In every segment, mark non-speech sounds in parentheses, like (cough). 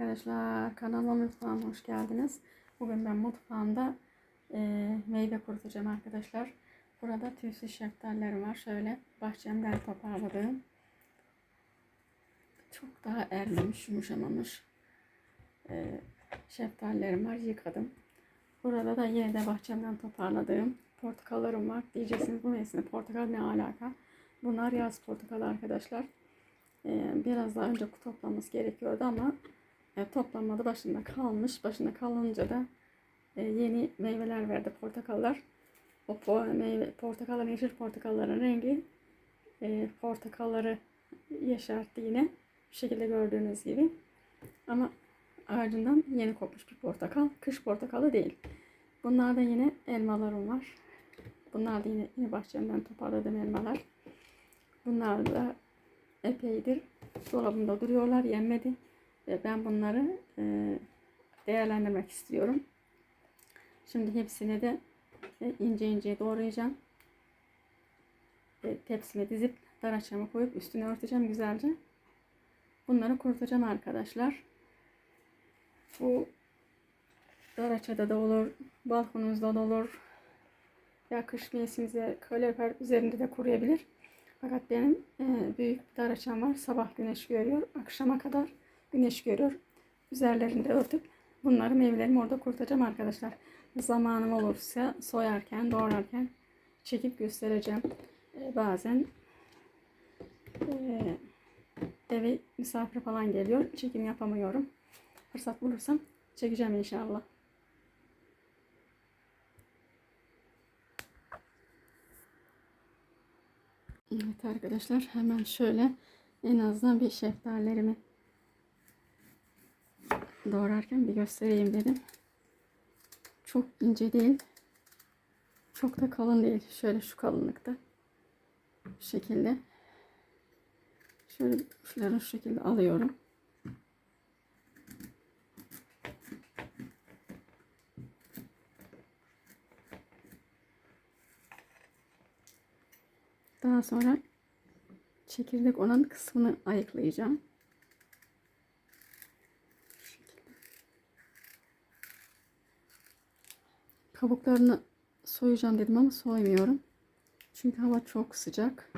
arkadaşlar. Kanalıma mutfağıma hoş geldiniz. Bugün ben mutfağımda e, meyve kurutacağım arkadaşlar. Burada tüysüz şeftalilerim var. Şöyle bahçemden toparladığım. Çok daha ermemiş, yumuşamamış e, şeftalilerim var. Yıkadım. Burada da yine de bahçemden toparladığım portakallarım var. Diyeceksiniz bu mevsimde portakal ne alaka? Bunlar yaz portakalı arkadaşlar. Ee, biraz daha önce toplamamız gerekiyordu ama e, toplanmadı başında kalmış. Başında kalınca da e, yeni meyveler verdi portakallar. O po- meyve, portakalların, yeşil portakalların rengi e, portakalları yeşertti yine. Bu şekilde gördüğünüz gibi. Ama ağacından yeni kopmuş bir portakal. Kış portakalı değil. Bunlarda yine elmalarım var. Bunlar da yine, yine bahçemden toparladığım elmalar. Bunlar da epeydir dolabımda duruyorlar yenmedi ben bunları e, değerlendirmek istiyorum. Şimdi hepsini de e, ince ince doğrayacağım. Tepsime dizip dar açama koyup üstüne örteceğim güzelce. Bunları kurutacağım arkadaşlar. Bu dar açada da olur, balkonunuzda da olur. Ya kış mevsiminde kalorifer üzerinde de kuruyabilir. Fakat benim e, büyük bir daraçam var. Sabah güneş görüyor. Akşama kadar güneş görüyor. Üzerlerinde örtüp bunları meyvelerimi orada kurutacağım arkadaşlar. Zamanım olursa soyarken, doğrarken çekip göstereceğim. E, bazen e, eve misafir falan geliyor. Çekim yapamıyorum. Fırsat bulursam çekeceğim inşallah. Evet arkadaşlar hemen şöyle en azından bir şeftalilerimi doğrarken bir göstereyim dedim. Çok ince değil. Çok da kalın değil. Şöyle şu kalınlıkta. Bu şekilde. Şöyle şunları şu şekilde alıyorum. Daha sonra çekirdek olan kısmını ayıklayacağım. Kabuklarını soyacağım dedim ama soymuyorum. Çünkü hava çok sıcak.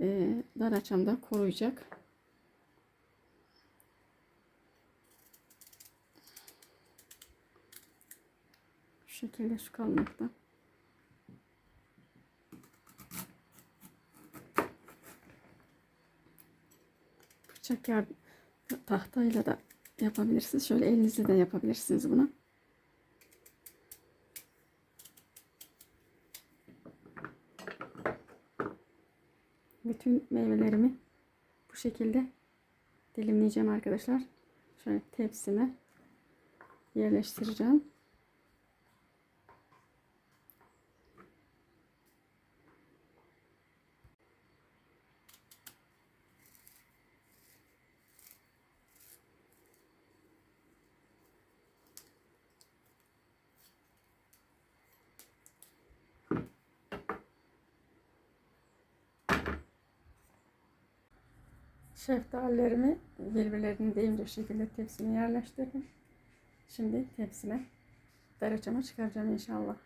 Ee, dar açamda koruyacak. Şu şekilde şu kalmakta. bıçak yardım tahtayla da yapabilirsiniz. Şöyle elinizle de yapabilirsiniz bunu. Bütün meyvelerimi bu şekilde dilimleyeceğim arkadaşlar. Şöyle tepsime yerleştireceğim. Şeftalilerimi birbirlerine değince şekilde tepsime yerleştirdim. Şimdi tepsime dereceme çıkaracağım inşallah.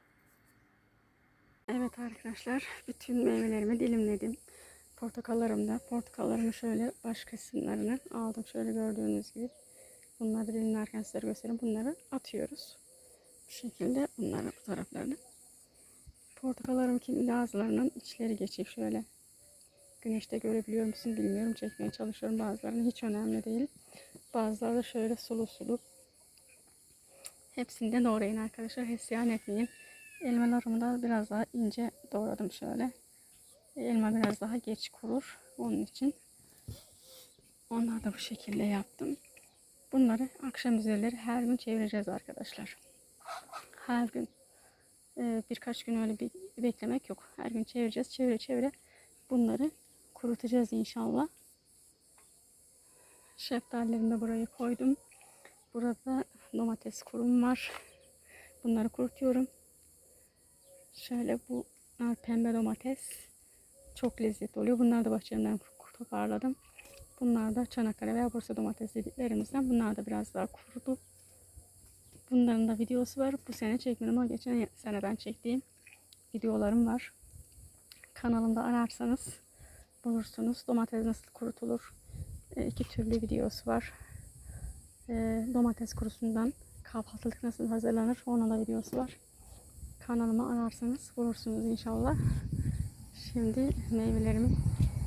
Evet arkadaşlar bütün meyvelerimi dilimledim. Portakallarım da portakallarımı şöyle baş kısımlarını aldım. Şöyle gördüğünüz gibi. Bunları da dilimlerken size göstereyim. Bunları atıyoruz. Bu şekilde bunların bu taraflarını. Portakallarım kim bazılarının içleri geçip şöyle Güneşte görebiliyor musun bilmiyorum. Çekmeye çalışıyorum bazılarını. Hiç önemli değil. Bazıları da şöyle sulu sulu. Hepsini de doğrayın arkadaşlar. Hesyan etmeyin. Elmalarımı da biraz daha ince doğradım şöyle. Elma biraz daha geç kurur. Onun için onları da bu şekilde yaptım. Bunları akşam üzerleri her gün çevireceğiz arkadaşlar. Her gün. Ee, birkaç gün öyle bir beklemek yok. Her gün çevireceğiz. Çevire çevire bunları kurutacağız inşallah. Şeftalilerimi de buraya koydum. Burada domates kurum var. Bunları kurutuyorum. Şöyle bu pembe domates çok lezzetli oluyor. Bunları da bahçemden toparladım. Bunlar da Çanakkale veya Bursa domates dediklerimizden. Bunlar da biraz daha kurudu. Bunların da videosu var. Bu sene çekmedim ama geçen seneden çektiğim videolarım var. Kanalımda ararsanız bulursunuz. Domates nasıl kurutulur? E, iki türlü videosu var. E, domates kurusundan kahvaltılık nasıl hazırlanır? Onun da videosu var. Kanalıma ararsanız bulursunuz inşallah. Şimdi meyvelerimin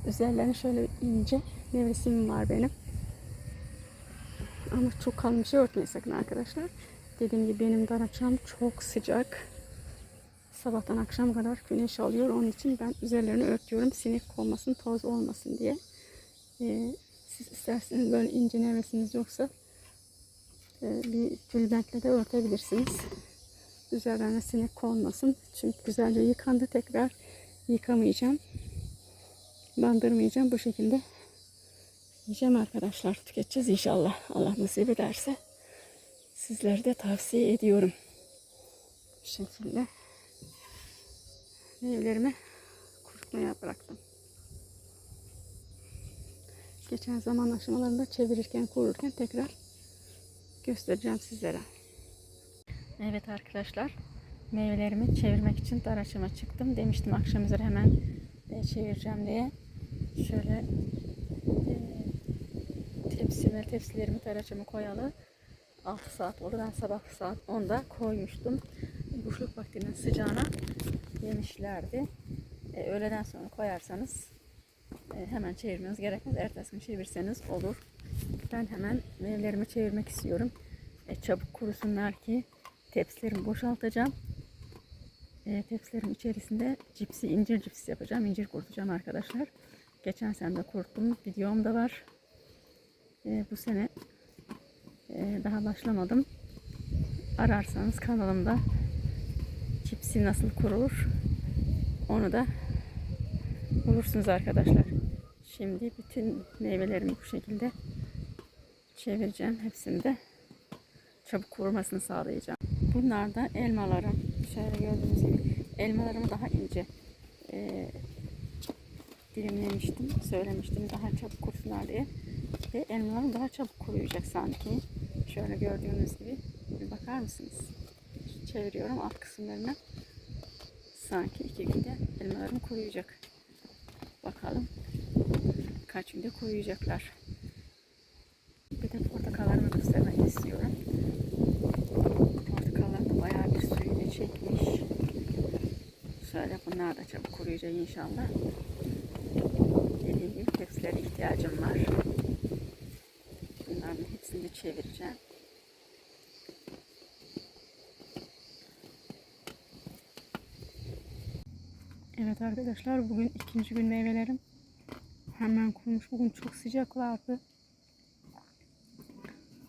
üzerlerine şöyle ince nevresimim var benim. Ama çok kalın bir şey örtmeyin sakın arkadaşlar. Dediğim gibi benim daraçam çok sıcak. Sabahtan akşam kadar güneş alıyor. Onun için ben üzerlerini örtüyorum. Sinek olmasın, toz olmasın diye. Ee, siz isterseniz böyle ince nevresiniz yoksa e, bir tülbentle de örtebilirsiniz. Üzerlerine sinek konmasın. Çünkü güzelce yıkandı. Tekrar yıkamayacağım. Bandırmayacağım. Bu şekilde yiyeceğim arkadaşlar. Tüketeceğiz inşallah. Allah nasip ederse. Sizlere de tavsiye ediyorum. Bu şekilde meyvelerimi kurutmaya bıraktım. Geçen zaman aşamalarında çevirirken, kururken tekrar göstereceğim sizlere. Evet arkadaşlar, meyvelerimi çevirmek için daraçıma çıktım. Demiştim akşam üzere hemen e, çevireceğim diye. Şöyle e, tepsime, tepsilerimi daraçıma koyalı. 6 saat oldu. Ben sabah saat 10'da koymuştum. Kuşluk vaktinin sıcağına yemişlerdi. E, öğleden sonra koyarsanız e, hemen çevirmeniz gerekmez. Ertesi gün çevirseniz olur. Ben hemen meyvelerimi çevirmek istiyorum. E, çabuk kurusunlar ki tepsilerimi boşaltacağım. E, tepsilerim içerisinde cipsi, incir cipsi yapacağım. İncir kurutacağım arkadaşlar. Geçen sene de kuruttum. Videom da var. E, bu sene e, daha başlamadım. Ararsanız kanalımda cipsi nasıl kurur onu da bulursunuz arkadaşlar. Şimdi bütün meyvelerimi bu şekilde çevireceğim. Hepsini de çabuk kurumasını sağlayacağım. Bunlar da elmalarım. Şöyle gördüğünüz gibi elmalarımı daha ince e, dilimlemiştim. Söylemiştim daha çabuk kurusunlar diye. Ve elmalarım daha çabuk kuruyacak sanki. Şöyle gördüğünüz gibi. Bir bakar mısınız? Çeviriyorum alt kısımlarına. Sanki iki günde elmalarım kuruyacak. Bakalım kaç günde kuruyacaklar. Bir de portakallarımı göstermek istiyorum. Portakallar da bayağı bir suyunu çekmiş. Şöyle bunlar da çabuk kuruyacak inşallah. Dediğim gibi tepsilere ihtiyacım var. Bunların hepsini çevireceğim. Evet arkadaşlar bugün ikinci gün meyvelerim hemen kurumuş. Bugün çok sıcaklardı.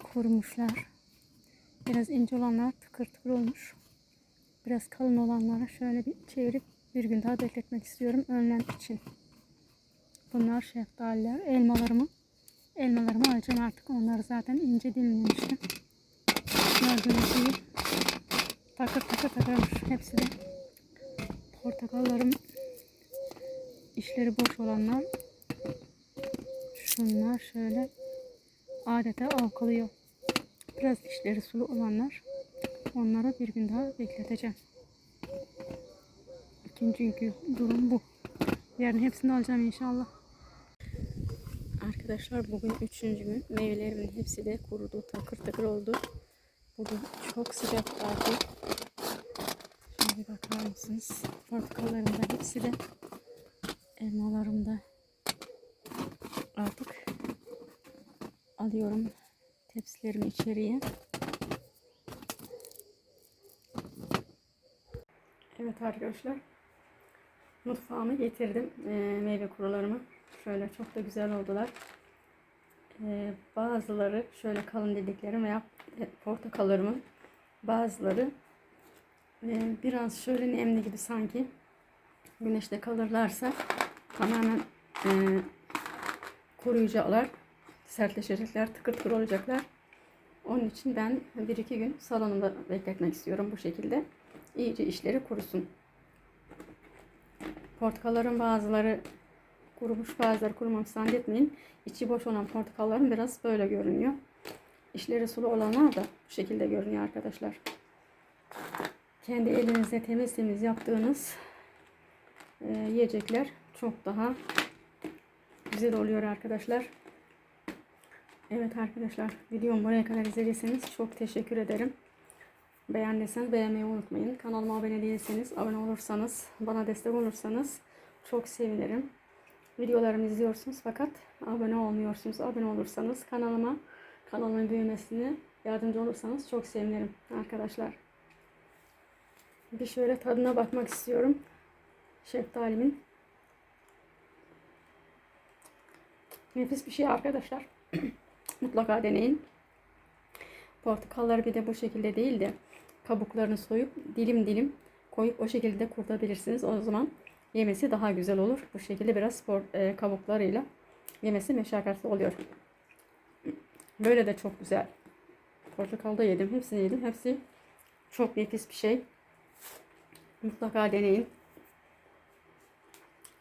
Kurumuşlar. Biraz ince olanlar tıkır tıkır olmuş. Biraz kalın olanlara şöyle bir çevirip bir gün daha bekletmek istiyorum önlem için. Bunlar şeftaliler. Elmalarımı elmalarımı alacağım artık. Onları zaten ince dilimlemiştim. Gördüğünüz gibi takır takır takırmış. Hepsi de portakallarım işleri boş olanlar şunlar şöyle adeta avkalıyor. Biraz işleri sulu olanlar onlara bir gün daha bekleteceğim. İkinci durum bu. Yarın hepsini alacağım inşallah. Arkadaşlar bugün üçüncü gün. Meyvelerimin hepsi de kurudu. Takır takır oldu. Bugün çok sıcak vardı. Mısınız? Portakallarım da hepsi de elmalarım da artık alıyorum tepsilerimi içeriye. Evet arkadaşlar. Mutfağımı getirdim. Ee, meyve kurularımı. Şöyle çok da güzel oldular. Ee, bazıları şöyle kalın dediklerim veya portakallarımın bazıları e, biraz şöyle nemli gibi sanki güneşte kalırlarsa tamamen e, koruyucular sertleşecekler, tıkır tıkır olacaklar. Onun için ben bir iki gün salonumda bekletmek istiyorum bu şekilde. İyice işleri kurusun. Portakalların bazıları kurumuş bazıları kurumamış zannetmeyin. İçi boş olan portakalların biraz böyle görünüyor. İçleri sulu olanlar da bu şekilde görünüyor arkadaşlar. Kendi elinizle temiz temiz yaptığınız e, yiyecekler çok daha güzel oluyor arkadaşlar. Evet arkadaşlar videomu buraya kadar izlediyseniz çok teşekkür ederim. Beğendiyseniz beğenmeyi unutmayın. Kanalıma abone değilseniz abone olursanız bana destek olursanız çok sevinirim. Videolarımı izliyorsunuz fakat abone olmuyorsunuz. Abone olursanız kanalıma kanalımın büyümesine yardımcı olursanız çok sevinirim arkadaşlar. Bir şöyle tadına bakmak istiyorum. Şeftalimin. Nefis bir şey arkadaşlar. (clears throat) Mutlaka deneyin. Portakalları bir de bu şekilde değil de kabuklarını soyup dilim dilim koyup o şekilde kurtabilirsiniz. O zaman yemesi daha güzel olur. Bu şekilde biraz spor, e, kabuklarıyla yemesi meşakkatli oluyor. Böyle de çok güzel. Portakalda yedim. Hepsini yedim. Hepsi çok nefis bir şey. Mutlaka deneyin.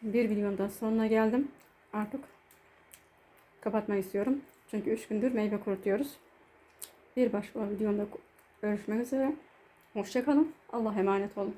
Bir videonun da sonuna geldim. Artık kapatmak istiyorum. Çünkü 3 gündür meyve kurutuyoruz. Bir başka videomda görüşmek üzere. Hoşçakalın. Allah emanet olun.